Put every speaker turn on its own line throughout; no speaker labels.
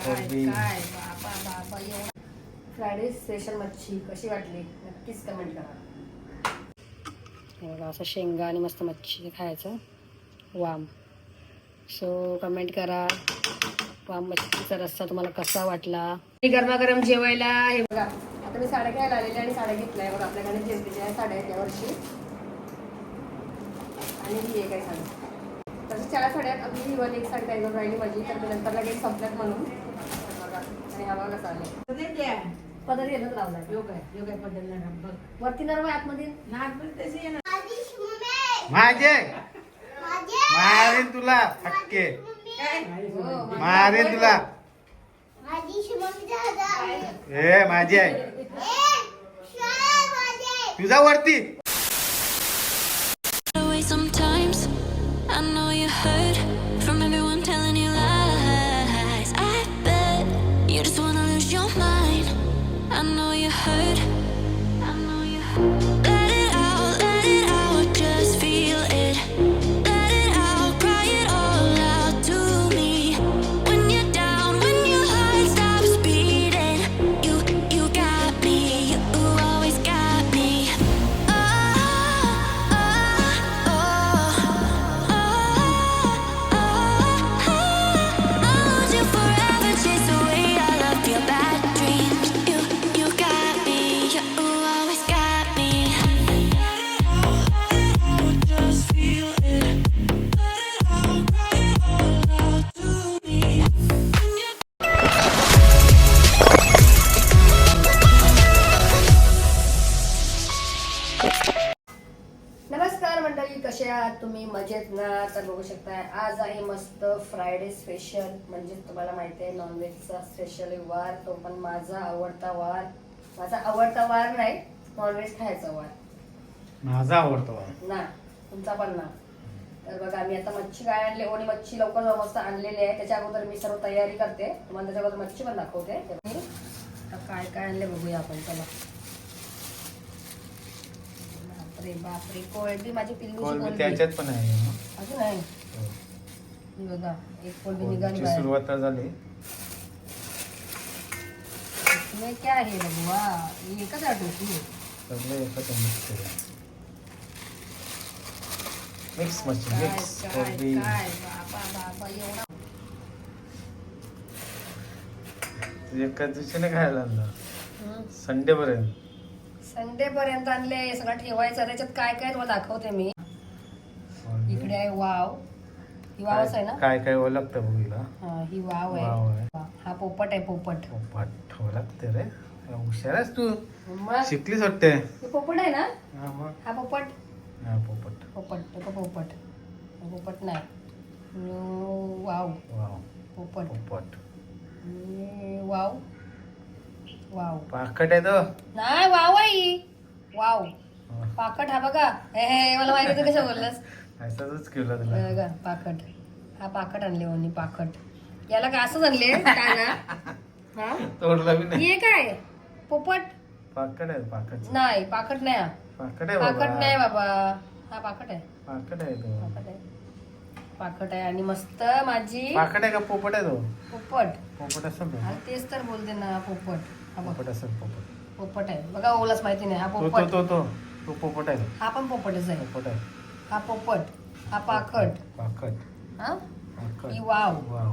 काय बाबा बाबा एवढं. फ्रायडे स्पेशल मच्छी कशी वाटली? नक्कीच कमेंट करा. बघा असं शेंगा आणि मस्त मच्छी खायचं. वाम. सो कमेंट करा. वाम मच्छीचा रस्सा तुम्हाला कसा वाटला? गरमागरम जेवायला हे बघा आता मी साड्या घ्यायला आलेले आणि साड्या घेतल्या बघा आपल्याकडे जयंतीच्या साड्या आहेत यावर्षी आणि ही एक आहे साडी. तसं चार साड्या. अगदी ही वन एक साडी काय राहिली माझी तर नंतर लगेच संपल्यात म्हणून. हा बघा पदर लावलाय. योग आहे योग आहे पदर वरती नरम आहे आतमध्ये
माझे मारेन तुला फटके
हो,
मारेन तुला. ए माझी आहे. तुझा वरती.
बघू शकताय आज आहे मस्त फ्रायडे स्पेशल म्हणजे तुम्हाला माहिती आहे नॉनव्हेजचा स्पेशल वार. तो पण माझा आवडता वार. माझा आवडता वार नाही नॉनव्हेज खायचा वार.
माझा आवडतो
ना तुमचा पण ना. तर बघा मी आता मच्छी काय आणले आणि मच्छी लवकर मस्त आणलेली आहे. त्याच्या अगोदर मी सर्व तयारी करते. तुम्हाला त्याच्या अगोदर मच्छी पण दाखवते. काय काय आणले बघूया आपण चला. बापरे बापरे कोळंबी माझी
कोलबी
कोळंबी.
त्याच्यात पण आहे ना.
आहे
हो.
ही बघा एक कोळंबी निघाली
कोलबीची
बाहेर
सुरुवात झाली
इसमें क्या है बघवा एकच आठवती
सगळे एकत्र मिक्स मिक्स मच्छी
काय
मिक्स
काय
कोलबी
काय बाबा बाबा एवढा
तुझ्या एका दिवशीने खायला आणलं. संडे पर्यंत
संडे पर्यंत आणले सगळं ठेवायचं. त्याच्यात काय काय तुला दाखवते मी? इकडे आहे वाव. ही वावच आहे ना?
काय काय ओळखतं
हा, ही वाव
वाव आहे.
आहे हा पोपट आहे पोपट.
पोपट. ओळखते रे. हुशार आहेस तू.
मग?
शिकलीस वाटते
हे पोपट आहे ना?
हा मग?
हा पोपट?
हा पोपट.
पोपट. तो का पोपट? पोपट नाही. वाव.
वाव.
पोपट.
पोपट.
वाव. वाव.
पाकट आहे तो.
नाही वाव ही. वाव. पाकट हा बघा. हे हे मला माहिती होतं कसं बोललास.
असाच केलं तुला
बघा पाकट हा पाकट आणले ओनी पाकट याला काय असंच आणले काय ना हा?
तोडला बी नाही.
हे काय? पोपट?
पाकट आहे पाकट
नाही पाकट नाही हा.
पाकट आहे
पाकट नाही
बाबा.
बाबा हा पाकट आहे.
पाकट आहे तो.
पाकट आहे. पाकट आहे आणि मस्त माझी
पाकट आहे का पोपट आहे तो?
पोपट.
पोपट तो
तेच तर बोलते ना पोपट. हा बघ
पोपट असेल पोपट.
पोपट आहे. बघा ओलाच माहिती नाही. हा
तो तो
पोपट.
तो तो तो. पोपट आहे.
हा पण पोपटच आहे.
पोपट आहे.
हा पोपट. हा पाकट
पाकट
हा? ही वाव.
वाव.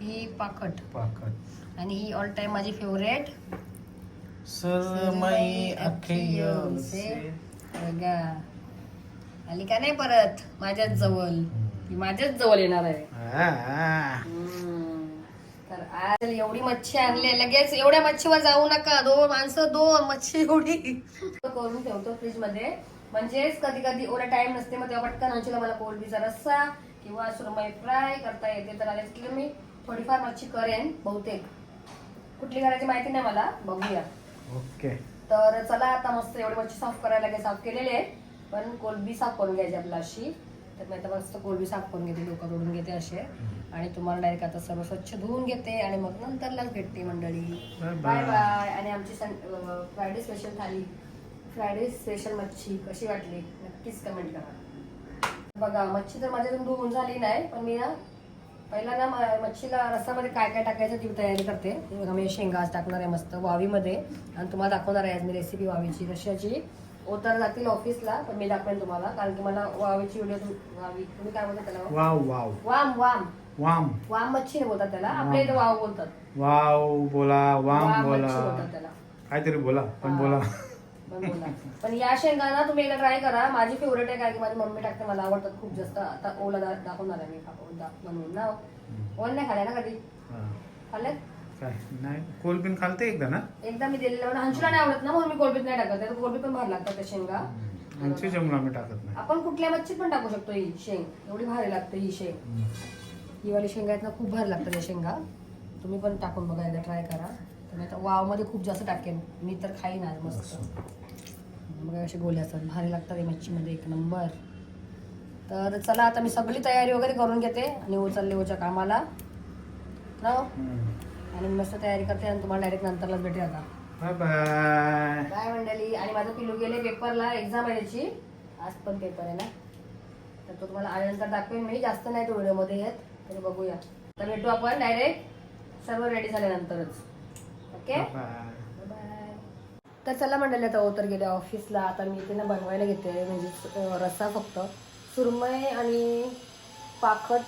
ही पाकट
पाकट
आणि ही ऑल टाइम माझी फेवरेट
सुरमई अखियों से
बघा. आली का नाही परत. माझ्याच जवळ. ती माझ्याच जवळ येणार आहे. हम्म. आज एवढी मच्छी आणली लगेच एवढ्या मच्छीवर जाऊ नका. दोन माणसं दोन मच्छी एवढी. करून ठेवतो फ्रीजमध्ये म्हणजेच कधी कधी एवढा टाइम नसते मग तेव्हा पटकन आमच्याला मला कोलबीचा रस्सा किंवा सुरमई फ्राय करता येते तर आलेच की मी थोडीफार मच्छी करेन बहुतेक. कुठली करायची माहिती नाही मला बघूया.
ओके.
तर चला आता मस्त एवढी मच्छी साफ करायला लागेल साफ केलेली आहे. पण कोलबी साफ करून घ्यायची आपला अशी. तर मी आता मस्त कोलबी साफ करून घेते डोकं तोडून घेते असे. आणि तुम्हाला डायरेक्ट आता सर्व स्वच्छ धुवून घेते आणि मग नंतरलाच भेटते मंडळी. Bye bye. आणि आमची Friday special thali. Friday special मच्छी कशी वाटली? नक्कीच कमेंट करा. बघा मच्छी तर माझ्यातून धुवून झाली नाही पण मी ना पहिला ना मच्छीला रस्सामध्ये काय काय टाकायचं ती तयारी करते. बघा मी शेंगा टाकणार आहे मस्त वावीमध्ये. आणि तुम्हाला दाखवणार आहे आज मी रेसिपी वावीची रश्याची. ओतर जातील ऑफिसला पण मी दाखवेन तुम्हाला कारण की मला वावीची व्हिडिओ वावी. तुम्ही काय बोलता त्याला?
Wow wow.
वाम वाम.
वाम.
वाम मच्छी नाही बोलतात त्याला. आपल्या इथे वाव बोलतात.
वाव बोला वाम बोला. काहीतरी बोला पण. बोला.
पण बोला. पण या शेंगा ना तुम्ही एकदा ट्राय करा. माझी फेवरेट आहे कारण की माझी मम्मी टाकते मला आवडतात खूप जास्त. आता ओला दाखवणार आहे मी बनवून ना ओल नाही खाल्ल्या ना कधी?
हा. काय? नाही? कोलबिन खालते एकदा ना?
एकदा मी दिलेलं. पण हंचूला नाही आवडत ना म्हणून मी कोलबीत नाही टाकत. त्यात कोलबीत पण भारी लागतात त्या शेंगा.
आमची जमला आम्ही टाकत नाही.
आपण कुठल्या मच्छीत पण टाकू शकतो ही शेंग. एवढी भारी लागते ही शेंग. ही वाली शेंगा आहेत ना खूप भारी लागतात या शेंगा. तुम्ही पण टाकून बघा एकदा ट्राय करा. तर मी आता वावमध्ये खूप जास्त टाकेन. मी तर खाईन आज मस्त. बघा असे गोले असतात. भारी लागतात या मच्छीमध्ये एक नंबर. तर चला आता मी सगळी तयारी वगैरे करून घेते आणि उचलले ओच्या कामाला?
हम्म.
आणि मस्त तयारी करते आणि तुम्हाला डायरेक्ट नंतरलाच भेटेल आता.
बाय
मंडळी. आणि माझं पिलू गेले पेपरला एक्झाम आहे त्याची. आज पण पेपर आहे ना? तर तो तुम्हाला आल्यानंतर दाखवेन. मी जास्त नाही तो व्हिडिओमध्ये येत. तरी बघूया. तर भेटू आपण डायरेक्ट सर्व रेडी झाल्यानंतरच. ओके
बाय
तर चला मंडळी आता ओतर गेले ऑफिसला आता मी इथे ना बनवायला घेते. म्हणजे रस्सा फक्त. सुरमई आणि पाखट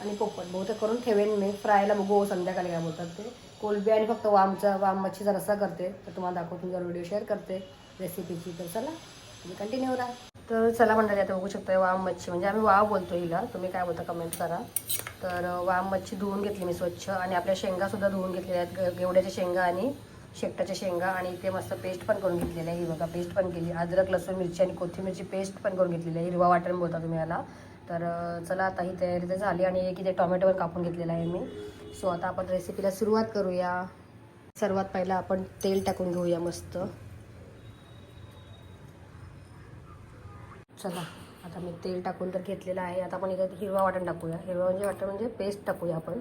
आणि पोपट बहुतेक करून ठेवेन मी. फ्रायला बघू संध्याकाळी काय बोलतात ते. कोलबी आणि फक्त वामचा वाम मच्छीचा रस्सा करते. तर तुम्हाला दाखवून जर व्हिडिओ शेअर करते रेसिपीची तर चला तुम्ही कंटिन्यू राहा. तर चला मंडळी आता बघू शकता वाम मच्छी. म्हणजे आम्ही वाव बोलतो हिला. तुम्ही काय बोलता कमेंट करा. तर वाम मच्छी धुवून घेतली मी स्वच्छ. आणि आपल्या शेंगासुद्धा धुवून घेतलेल्या आहेत. गेवड्याच्या शेंगा आणि शेकटाच्या शेंगा. आणि इथे मस्त पेस्ट पण करून घेतलेली आहे ही बघा पेस्ट पण केली. अद्रक लसूण मिरची आणि कोथिंबीरची पेस्ट पण करून घेतलेली आहे. हिरवा वाटण बोलता तुम्ही याला. तर चला आता ही तयारी तर झाली आणि एक इथे टॉमॅटो पण कापून घेतलेला आहे मी. सो आता आपण रेसिपीला सुरुवात करूया. सर्वात पहिला आपण तेल टाकून घेऊया मस्त. चला आता मी तेल टाकून तर घेतलेलं आहे. आता आपण इथं हिरवा वाटण टाकूया. हिरवा म्हणजे वाटण म्हणजे पेस्ट टाकूया आपण.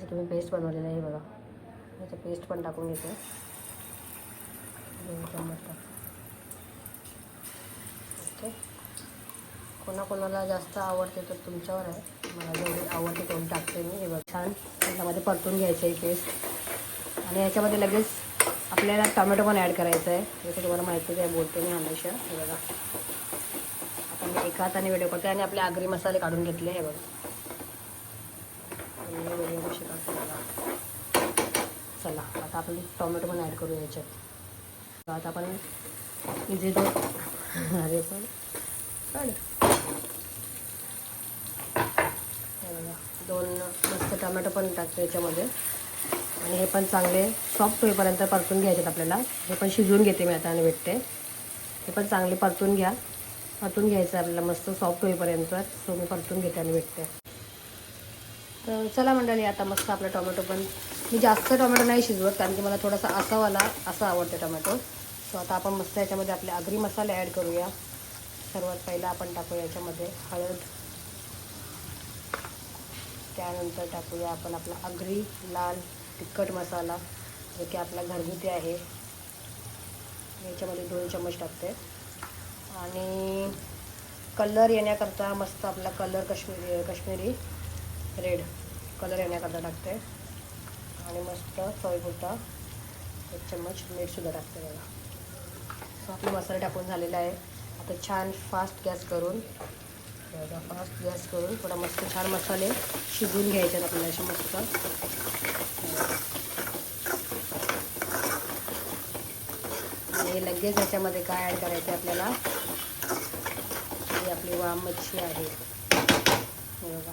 जे तुम्ही पेस्ट बनवलेलं आहे बघा. याचं पेस्ट पण टाकून घेतो दोन चम्मच टाक ओके कोणाकोणाला जास्त आवडते तर तुमच्यावर आहे. मला जेवढी आवडते तेवढी टाकते मी. हे बघ छान. त्याच्यामध्ये परतून घ्यायचं आहे पेस्ट आणि याच्यामध्ये लगेच आपल्याला टोमॅटो पण ॲड करायचं आहे. जसं तुम्हाला माहितीच आहे बोलते मी हमेशा. हे बघा. आता मी एका हाताने व्हिडिओ करते आणि आपले आगरी मसाले काढून घेतले हे बघा. चला आता आपण टोमॅटो पण ॲड करू याच्यात. आता आपण इझी तो अरे पण काढ हे बघा दोन मस्त टोमॅटो पण टाकतो याच्यामध्ये. आणि हे पण चांगले सॉफ्ट होईपर्यंत परतून घ्यायचे आपल्याला. हे पण शिजवून घेते मी आता आणि भेटते. हे पण चांगले परतून घ्या. परतून घ्यायचं आपल्याला मस्त सॉफ्ट होईपर्यंत. सो मी परतून घेते आणि भेटते. तर चला मंडळी आता मस्त आपला टोमॅटो पण मी जास्त टोमॅटो नाही शिजवत कारण की मला थोडासा असावाला असं आवडते टोमॅटो. सो आता आपण मस्त याच्यामध्ये आपले आगरी मसाले ॲड करूया. सर्वात पहिला आपण टाकूया याच्यामध्ये हळद. त्यानंतर टाकूया आपण आपला आगरी लाल तिखट मसाला जो की आपला घरगुती आहे. याच्यामध्ये दोन चम्मच टाकते. आणि कलर येण्याकरता मस्त आपला colour Kashmiri Kashmiri red colour येण्याकरता टाकते. आणि मस्त चवीपुरता एक चम्मच मीठसुद्धा टाकते बघा. सो आपले मसाले टाकून झालेला आहे. आता छान फास्ट गॅस करून बघा फास्ट गॅस करून थोडा मस्त छान मसाले शिजवून घ्यायचे आहेत आपल्याला असे मस्त. आणि लगेच याच्यामध्ये काय ॲड करायचं आहे आपल्याला? ही आपली वाम मच्छी आहे. बघा.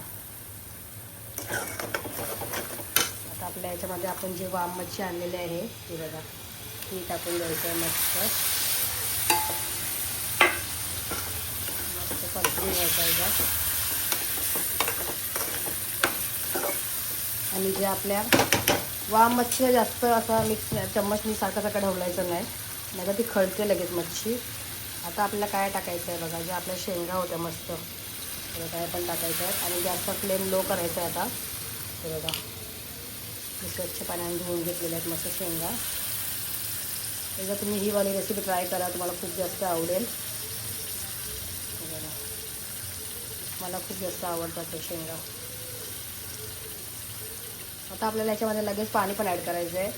आता आपल्या याच्यामध्ये आपण जे वाम मच्छी आणलेली आहे ती बघा. ती टाकून द्यायचं आहे मस्त मस्त परतून घ्यायचं आहे आणि जे आपल्या वाम मच्छी जास्त असा मिक्स चम्मच मी सारखा सारखा ढवलायचं नाही. नाही ती खळते लगेच मच्छी. आता आपल्याला काय टाकायचं आहे बघा जे आपल्या शेंगा होत्या मस्त. काय पण टाकायचं आहे. आणि गॅसचा फ्लेम लो करायचा आहे आता. हे बघा. मी स्वच्छ पाण्याने धुवून घेतलेल्या आहेत मस्त शेंगा. एकदा तुम्ही ही वाली रेसिपी ट्राय करा तुम्हाला खूप जास्त आवडेल हे बघा मला खूप जास्त आवडतात ते शेंगा. आता आपल्याला याच्यामध्ये लगेच पाणी पण ॲड करायचं आहे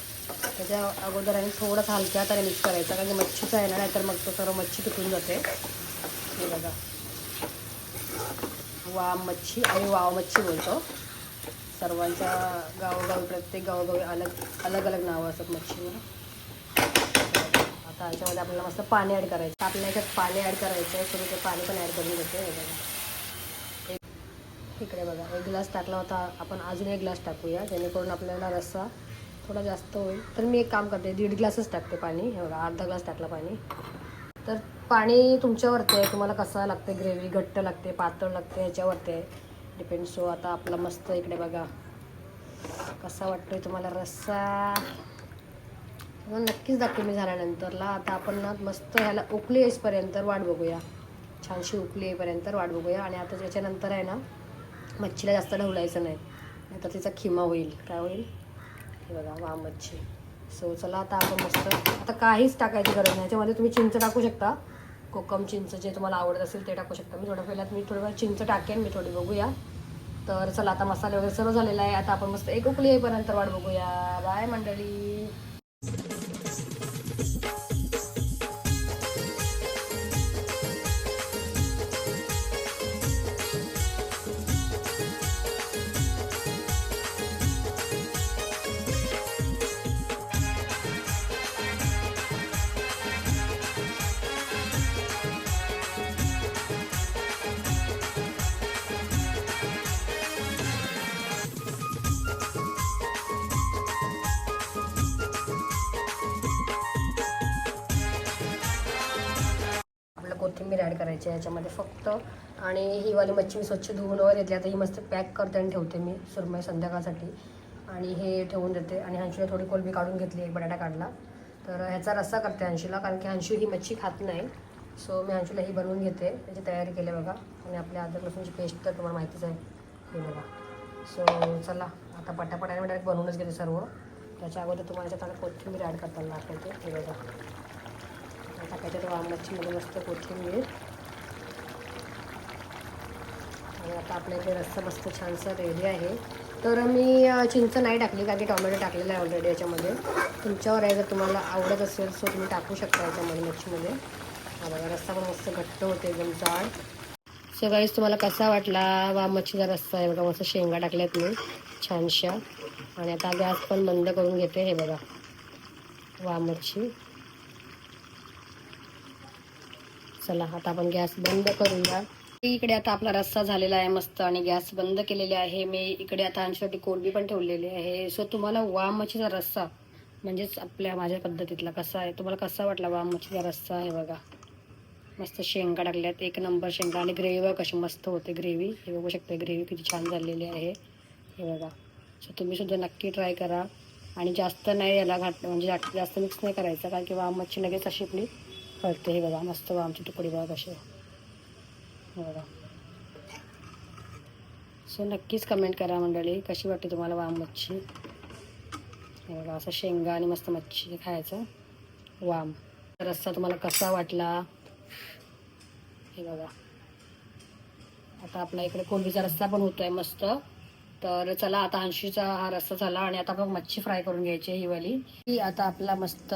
त्याच्या अगोदर आणि थोडंसं हलक्या तर मिक्स करायचं कारण की मच्छीचं आहे ना नाहीतर मग तो सर्व मच्छी तुटून जाते. हे बघा. वाम मच्छी आणि वाव मच्छी बोलतो. सर्वांच्या गावोगावी प्रत्येक गावोगावी अलग अलग अलग नावं असतात मच्छीला आता याच्यामध्ये आपल्याला मस्त पाणी ॲड करायचं. आपल्याला याच्यात पाणी ॲड करायचं आहे तर ते पाणी पण ॲड करून घेते. हे बघा. इकडे बघा. एक ग्लास टाकला होता. आपण अजून एक ग्लास टाकूया. जेणेकरून आपल्याला रस्सा थोडा जास्त होईल. तर मी एक काम करते. दीड ग्लासच टाकते पाणी. हे बघा अर्धा ग्लास टाकला पाणी. तर पाणी तुमच्यावरती आहे. तुम्हाला कसं लागते? ग्रेव्ही घट्ट लागते पातळ लागते ह्याच्यावरती आहे. डिपेंड सो आता आपला मस्त इकडे बघा. कसा वाटतोय तुम्हाला रस्सा? नक्कीच दाखवून मी झाल्यानंतरला. आता आपण ना मस्त ह्याला उकली येईपर्यंत वाट बघूया. छानशी उकली येईपर्यंत वाट बघूया. आणि आता त्याच्यानंतर आहे ना मच्छीला जास्त ढवलायचं नाही. नाहीतर तिचा खिमा होईल. काय होईल? हे बघा वा मच्छी. सो चला आता आपण मस्त आता काहीच टाकायची गरज नाही. याच्यामध्ये तुम्ही चिंच टाकू शकता. कोकम चिंच जे तुम्हाला आवडत असेल ते टाकू शकता. मी थोडं पहिल्यात मी थोडं चिंच टाकेन मी थोडी बघूया. तर चला आता मसाले वगैरे सर्व झालेला आहे. आता आपण मस्त एक उकली येईपर्यंत वाट बघूया. बाय मंडळी. कोथिंबीर ॲड करायची आहे याच्यामध्ये फक्त. आणि ही वाली मच्छी मी स्वच्छ धुवून वगैरे घेतली. आता ही मस्त पॅक करते आणि ठेवते मी सुरमई संध्याकाळसाठी. आणि हे ठेवून देते. आणि हांशीला थोडी कोलबी काढून घेतली एक बटाटा काढला. तर ह्याचा रस्सा करते हांशीला कारण की हांशी ही मच्छी खात नाही. सो मी हंशीला ही बनवून घेते. त्याची तयारी केली बघा. आणि आपल्या अद्रक लसूणची पेस्ट तर तुम्हाला माहितीच आहे. हे बघा. सो चला. आता पटापटाने आणि डायरेक्ट बनवूनच घेते सर्व. त्याच्या अगोदर तुम्हाला याच्यात कोथिंबीर ॲड करताना दाखवते. हे बघा. टाकायचं तर मच्छीमध्ये मस्त कोथिंबीर आणि आता आपल्या इथे रस्सा मस्त छानसा रेडी आहे. तर मी चिंच नाही टाकली कारण की टोमॅटो टाकलेला आहे ऑलरेडी याच्यामध्ये. तुमच्यावर आहे जर तुम्हाला आवडत असेल सो तुम्ही टाकू शकता याच्यामध्ये मच्छीमध्ये. हा बघा रस्सा पण मस्त घट्ट होते एकदम जाड. सो गाईज तुम्हाला कसा वाटला वा मच्छीचा रस्सा आहे? बघा मस्त शेंगा टाकल्यात मी छानशा. आणि आता गॅस पण बंद करून घेते हे बघा. वा मच्छी. चला आता आपण गॅस बंद करूया. इकडे आता आपला रस्सा झालेला आहे मस्त आणि गॅस बंद केलेले आहे. मी इकडे आता आमच्यासाठी कोळबी पण ठेवलेली आहे. सो तुम्हाला वाम मच्छीचा रस्सा म्हणजेच आपल्या माझ्या पद्धतीतला कसा आहे तुम्हाला कसा वाटला वाम मच्छीचा रस्सा आहे बघा. मस्त शेंगा टाकल्यात एक नंबर शेंगा आणि ग्रेव्ही कशी मस्त होते ग्रेव्ही. हे बघू शकता ग्रेव्ही किती छान झालेली आहे. हे बघा. सो तुम्हीसुद्धा नक्की ट्राय करा. आणि जास्त नाही याला घाट म्हणजे जास्त जास्त मिक्स नाही करायचं कारण की वाम मच्छी लगेच अशी आपली कळते हे बघा मस्त वामची तुकडी बघा कशी हे बघा. सो नक्कीच कमेंट करा मंडळी कशी वाटते तुम्हाला वाम मच्छी? हे बघा असं शेंगा आणि मस्त मच्छी खायचं वाम. रस्सा तुम्हाला कसा वाटला? हे बघा. आता आपला इकडे कोंबीचा रस्सा पण होतोय मस्त. तर चला आता ऐंशीचा हा रस्सा झाला आणि आता आपण मच्छी फ्राय करून घ्यायची ही वाली. ही आता आपला मस्त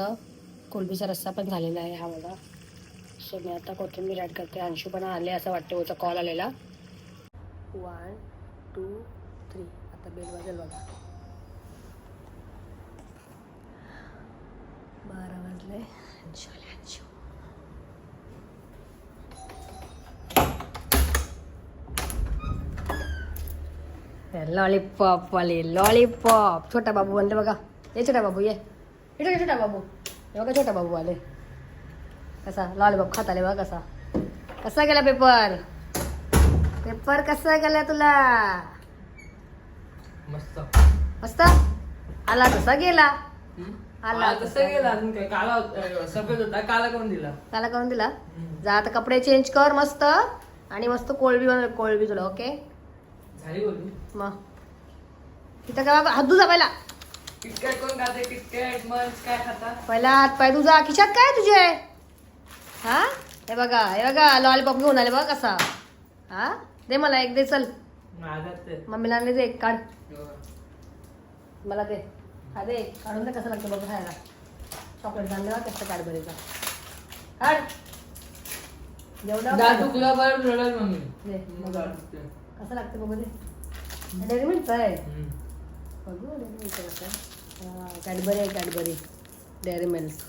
कोलबीचा रस्सा पण झालेला आहे हा मला सो मी आता कोथिंबीर ॲड करते. अंशू पण आले असं वाटतं होता कॉल आलेला. वन टू थ्री आता बेल वाजेल बघा. बारा वाजले. अंशू. आले अंशू लॉलीपॉप वाले लॉलीपॉप छोटा बाबू म्हणते बघा. ये छोटा बाबू ये. ये छोटा छोटा बाबू. हे बघा छोटा बाबू आले. कसा? लॉलीपॉप खात आले बघा कसा. कसा गेला पेपर? पेपर कसा गेला तुला?
मस्त.
मस्त? आला तसा गेला. आला
कसं गेला. अजून काय काला सफेद होता काला करून दिला.
त्याला करून दिला? जा आता कपडे चेंज कर मस्त. आणि मस्त कोळबी बनव कोळबी तुला ओके
झाली बोलू
मग. तिथं काय बाबा हात धुजा पहिला.
किटकॅट कोण खाते किटकॅट मंच काय खाता?
पहिला हात पाय तुझा. खिशात काय तुझे? हा? हे बघा हे बघा लॉलीपॉप घेऊन आले बघा कसा. हा? दे मला एक दे चल. मम्मीला दे एक काढ. मला दे. हा दे काढून दे कसं लागतं बघ खायला चॉकलेट आणलं ना कसं काढ. जेवढं
दात दुखला बरं रडत मम्मी.
दे.
मग
बघू.
दात दुखते.
कसं लागतं बघू दे. डेअरी मिल्कचं आहे. कॅडबरी आहे कॅडबरी. डेअरी मिल्क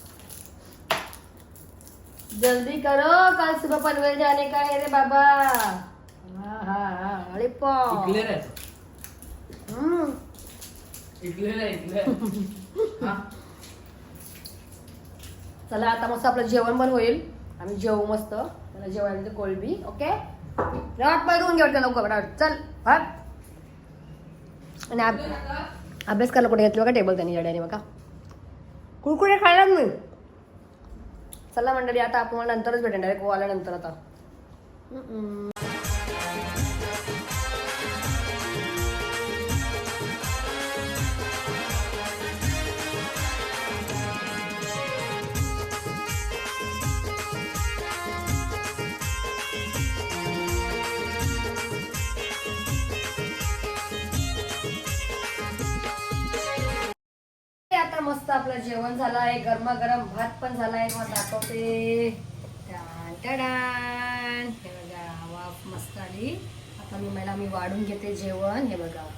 जल्दी करो कल सुबह पनवेल जाने का है रे बाबा? हाँ हाँ हाँ अरे
हा.
चला आता मस्त आपलं जेवण पण होईल. आम्ही जेवू मस्त. त्याला जेवायला कोळबी ओके? राट पाय धुवून घ्या लवकर चल भाग आणि अभ्यास करायला कुठे घेतलं बघा टेबल त्यांनी जड्याने बघा. कुरकुरे खायला मी. चला मंडळी आता आपण नंतरच भेटेन डायरेक्ट आल्यानंतर आता. हम्म. मस्त आपलं जेवण झालं आहे गरमागरम भात पण झाला आहे मग दाखवते हे बघा वाफ मस्त आली. आता मी मला मी वाढून घेते जेवण. हे बघा.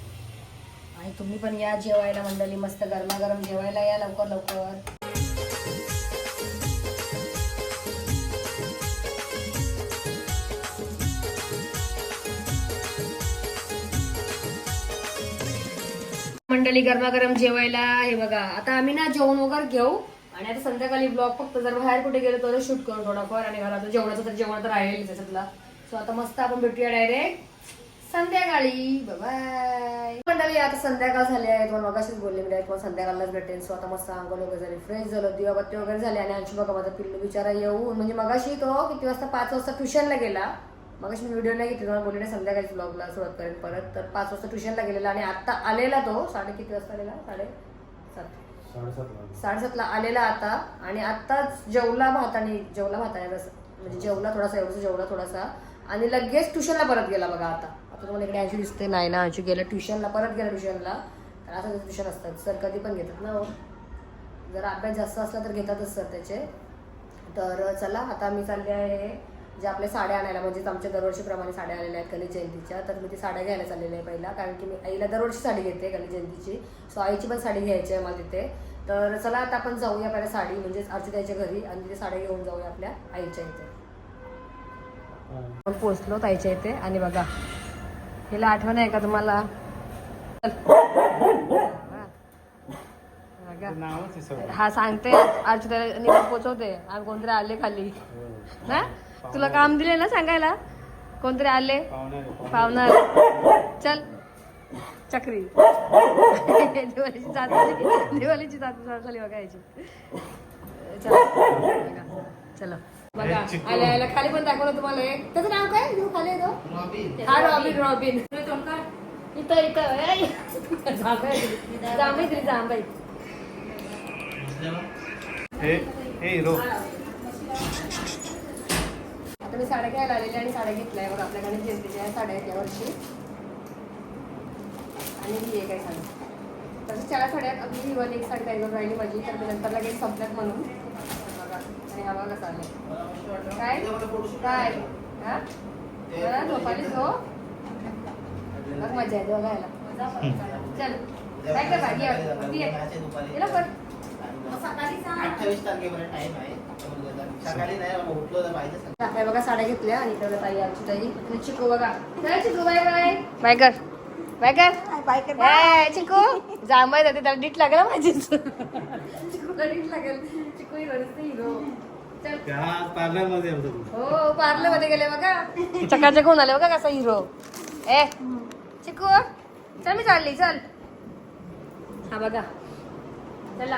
आणि तुम्ही पण या जेवायला मंडळी. मस्त गरमागरम जेवायला या लवकर लवकर. मंडळी गरमागरम जेवायला हे बघा. आता आम्ही ना जेवण वगैरे घेऊ. आणि आता संध्याकाळी ब्लॉग फक्त जर बाहेर कुठे गेलो तर शूट करू थोडाफार. आणि घरात जेवणाचं तर जेवण तर राहील त्याच्यातला सो आता मस्त आपण भेटूया डायरेक्ट संध्याकाळी. बाय मंडळी आता संध्याकाळ झाली आहे. तुम्हाला मगाशीच बोलले मी डायरेक्ट संध्याकाळलाच भेटेन. सो आता मस्त अंगोल वगैरे झाले फ्रेश झालं. दिवाबत्ती वगैरे झाली. आणि अंशू बघा माझा पिल्लू बिचारा येऊन म्हणजे मगाशी तो किती वाजता पाच वाजता ट्युशनला गेला. मगाशी मी व्हिडिओ नाही घेतली तुम्हाला बोलले संध्याकाळी ब्लॉगला सुरुवात करेन परत. तर पाच वाजता ट्युशनला गेलेला आणि आता आलेला तो. साडे किती वाजता आलेला? साडे सात. साडेसातला आलेला. आता. आणि आत्ताच जेवला भाताने जेवला भाताने म्हणजे जेवला थोडासा एवढंसं जेवला थोडासा. आणि लगेच ट्युशनला परत गेला बघा आता. आता तुम्हाला इकडे अंशू दिसते. नाही ना अंशू गेला ट्युशनला परत गेला ट्युशनला तर असं ट्युशन असतात. सर कधी पण घेतात ना हो. जर अभ्यास जास्त असला तर घेतातच सर त्याचे. तर चला आता मी चालले आहे. जे आपल्या साड्या आणायला म्हणजेच आमच्या दरवर्षीप्रमाणे साड्या आलेल्या आहेत गणेश जयंतीच्या तर मी ती साड्या घ्यायला चाललेल्या आहे पहिला कारण की मी आईला दरवर्षी साडी घेते गणेश जयंतीची. सो आईची पण साडी घ्यायची आहे मला तिथे. तर चला आता आपण जाऊया पहिला साडी म्हणजेच अर्चिताईच्या घरी आणि तिथे साड्या घेऊन जाऊया आपल्या आईच्या इथे. आपण पोचलो ताईच्या इथे आणि बघा हिला आठवण आहे का तुम्हाला? हा. सांगते अर्चिता पोचवते आणि कोणतरी आले खाली. ना तुला काम दिले ना सांगायला? कोणतरी आले?
पाहुणे
पाहुणार चल. चक्री. दिवाळीची जात दिवाळीची जात झाली बघायची चला. बघा. चलो. बघा
चिकू.
आल्या आल्या. खाली पण दाखवलं तुम्हाला एक. त्याचं नाव काय? जो खाली आहे तो हा रॉबिन रॉबिन. इथं इथं. जांभई. जांभई तरी जांभई.
हे हे हिरो.
आता मी साड्या घ्यायला आलेल्या आणि साड्या घेतल्या बघा आपल्याकडे जयंतीच्या या साड्या आहेत यावर्षी आणि ही एक आहे साडी. तसं चार साड्या आहेत. आपली ही वन एक साडी काही राहिली माझी तर मी नंतर लगेच संपल्यात म्हणून. बघा आणि हा बघा चालले काय? काय? हा? झोपाली झो हो? बघ मजा येते बघायला चल. काय कर भाजी तिला पण ये
अठ्ठावीस तारखेपर्यंत टाईम आहे.
काय बघा साड्या घेतल्या आणि इकडे ताई आमची ताई. आणि चिकू बघा. चिकू बाय बाय. बाय कर. बाय कर. बाय चिकू. जांभळ जाते त्याला डीट लागेल माझी चिकूला डीट लागेल. चिकू हिरो हिरो चल.
त्या पार्लरमध्ये होतो तू.
हो पार्लरमध्ये गेले बघा. चकाचक होऊन आले बघा कसा हिरो ए चिकू. चल मी चालली चल. हा बघा. चला.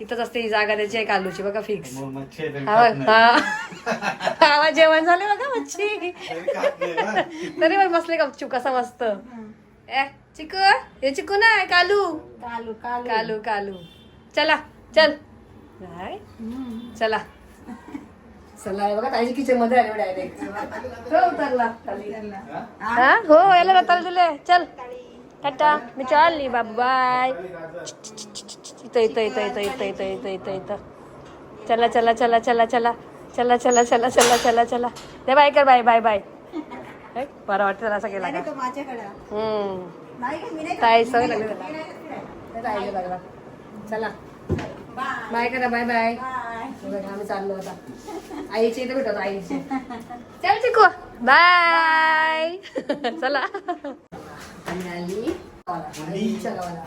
इथंच असते ही जागा त्याची आहे कालूची बघा फिक्स हा. हा. जेवण झाले बघा मच्छी.
तरी
पण बसले गपचूप कसा मस्त. ए चिकू हे चिकू ना कालू.
कालू कालू.
कालू कालू. चला चल. चला. चला हे बघा किचनमध्ये आले डायरेक्ट हो उतरला. हा? हो याला रताला दिले चल. टाटा मी चालली बाबा बाय इथं इथं इथं इथं इथं इथं इथं इथं इथं चला चला चला चला चला. चला चला चला चला चला चला. दे बाय कर बाय बाय बाय. हे, बरं वाटतं त्याला असं केला का?
तो माझ्याकडे.
हम्म.
नाही का, मी नाही
ताई सवय लागली. त्याला चला. बाय. करा बाय बाय. आम्ही चाललो आता. आईची इथे भेटतो आईची. चल चिकू. बाय. चला. आली. गावाला,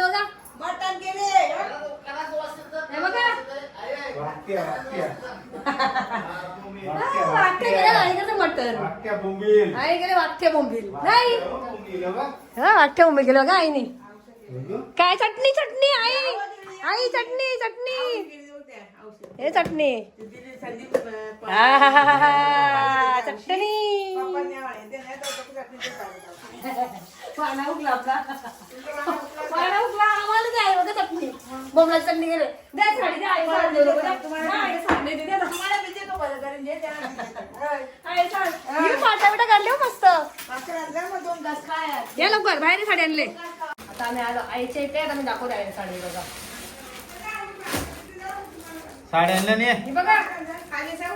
वाक्य बोंबील
आई गेले वाक्य बोंबील नाही.
हो, बोंबील, हो बघ.
हा वाक्य बोंबील गेलं का आईने.
बघू.
काय चटणी चटणी आई? आई चटणी चटणी. हे चटणी. हा, हा, हा, हा, हा. चटणी. पाना आपला पाना उठला आम्हाला द्या बघा चटणी बोंबलाची चटणी गेले द्या साडी द्या आई साडी. देऊ नको. द्या. हा, आई साडी दे, द्या. ना. आई साडी. ही. फाटा बिटा काढले हो मस्त.
दोन घास खाया.
या लवकर बाहेर साडी आणले. आता आम्ही आलो. आईच्या इथे आता मी दाखवते साडी बघा.
साडी आणल्या नाही
ही बघा.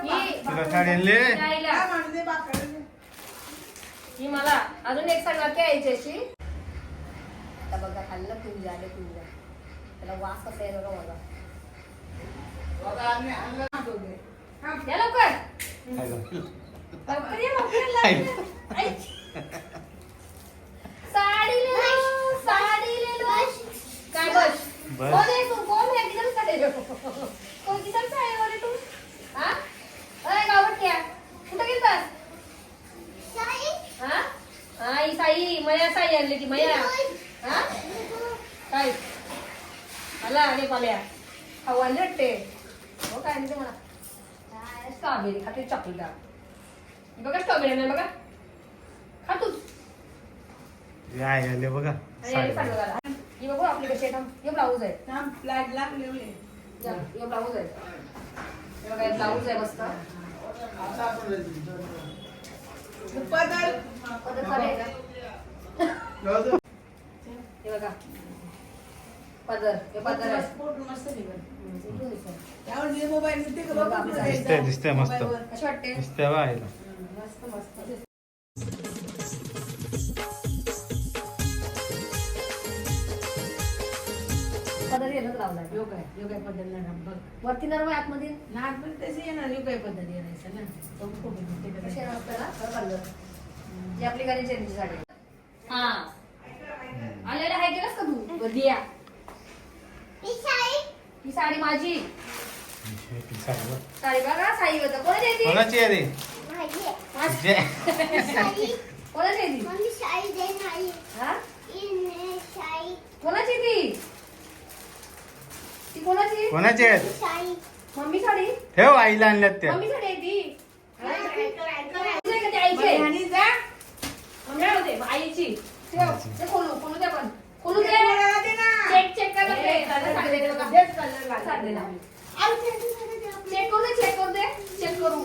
ही.
तुला साडी आणली.
आईला. ही मला. अजून एक आहे आईची अशी आता बघा खाल्लं कुंजा आले कुंजा. त्याला वास कसा आहे बघा
बघा,
या। लवकर लवकर या लवकर लवकर. आई. साडी ले लो साडी ले लो। काय बस
बस.
कोण आहे तू कोण आहे किधर कोण तू? हा? अरे गावट क्या? कुठं गेलतास हा? हा ही साई मया साई आणली ती मया। लागले मला हवान रट्टे हो काय म्हणते मला स्ट्रॉबेरी खाते चॉकलेट बघा स्ट्रॉबेरी नाही बघा खा तू
काय आले बघा
हे बघू आपले कसे काम हे ब्लाऊज आहे हे ब्लाऊज आहे हे बघा ब्लाऊज आहे मस्त
पदर
पदर चालेल का हे बघा पदर हे पदर आहे.
त्यावर मोबाईल दिसते का?
बघा,
बघा
आपलं
कुठं
दिसतंय,
जायचं.
दिसतंय मस्त.
मोबाईलवर.
कशी वाटते?
दिसते बा आईला
मस्त मस्त. पदर लावलाय.
योग आहे योग बघ.
वरती नरम आहे आतमध्ये?
पण तसे येणार योग आहे पद्धत येणार ना. तो खूप मोठे
कशी
करायचे.
आहे आपल्याला बरं पडलं. ही आपली घरी चेरीची साडी आहे. हा आलेलं आहे केलंस का तू? बदिया ही साडी माझी.
ती साडी बघ.
साडी बघा साई होतं कोणाची आहे ती
कोणाची आहे रे?
माझी.
जे-
कोणाची आहे ती? हा? कोणाची ती? ती कोणाची
कोणाची आहेत
मम्मी साडी?
ठेव आईला आणल्यात त्या.
मम्मी साडी आहे ती. आईची आहे का ती आईची? आहे? मम्मी ठेव. ते खोलू खोलू दे पण खोलू दे. चेक चेक करा. चेक करू. दे चेक करू दे. चेक करू.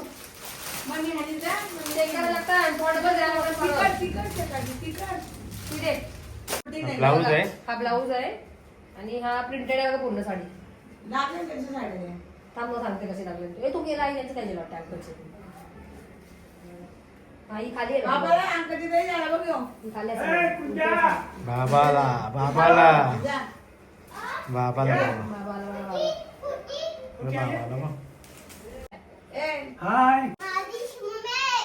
मम्मी हाली जा.
चेक करा लागतं थोडं द्या तिकट
तिकट तिकट
ब्लाऊज आहे.
हा ब्लाऊज आहे. आणि हा प्रिंटेड आहे पूर्ण साडी.
लागले त्यांच्या साड्या
थांब सांगते कसे लागले ए तू गेला आहे त्याचे त्याचे लॉट टॅग
बाबाला
बाबाला बाबाला बाबाला मग. हाय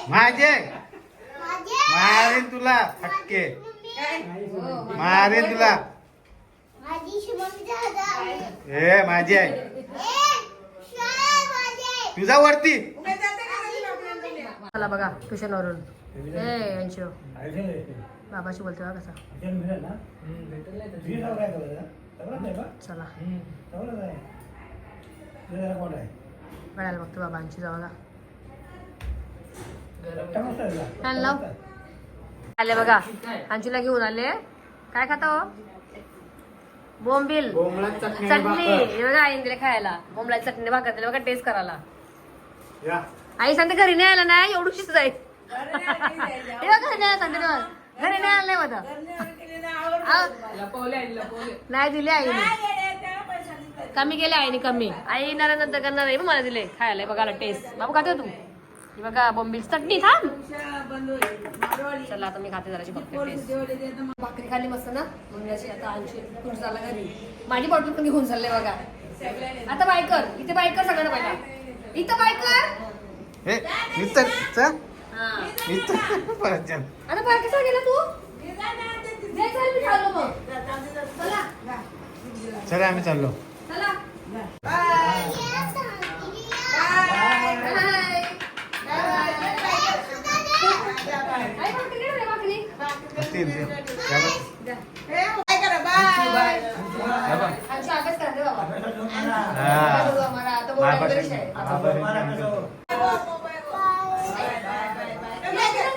माझे मारेन तुला फटके मारेन तुला ए माझी आहे तुझा वरती.
चला बघा ट्युशनवरून ए अंशू. बाबाशी बोलतो बघा कसा. चला. बघतो बाबा अंशू जा बघा फॅन लाव आले बघा. अंशूला घेऊन आले. काय खाता हो? बोंबील. चटणी हे बघा आईने दिले खायला. बोंबला चटणी भाकर दिले बघा टेस्ट करायला.
या.
आई सांगते घरी नाही आला नाही एवढीशीच जाईल हे बघा घरी नाही आला सांगते. घरी नाही आलं नाही माझं नाही दिले आईने. कमी केले आईने कमी. आई येणार नंतर करणार आहे मला दिले. खायला बघा टेस्ट बाबू खाते हो तू? बघा बोंबील चटणी थांब. चला आता मी खाते बघते टेस्ट भाकरी खाली मस्त ना? म्हणून अशी आता ऐंशी खुश झाला घरी. माझी बॉटल पण घेऊन चालले बघा. आता बाय कर. इथे बाय कर सगळ्यांना पहिला. इथं बाय हा
मित्र परत चल
आता बाय कसा गेला तू दे चल मी चाललो मग चला
चला आम्ही चाललो
चला बाय.
तीन nigga.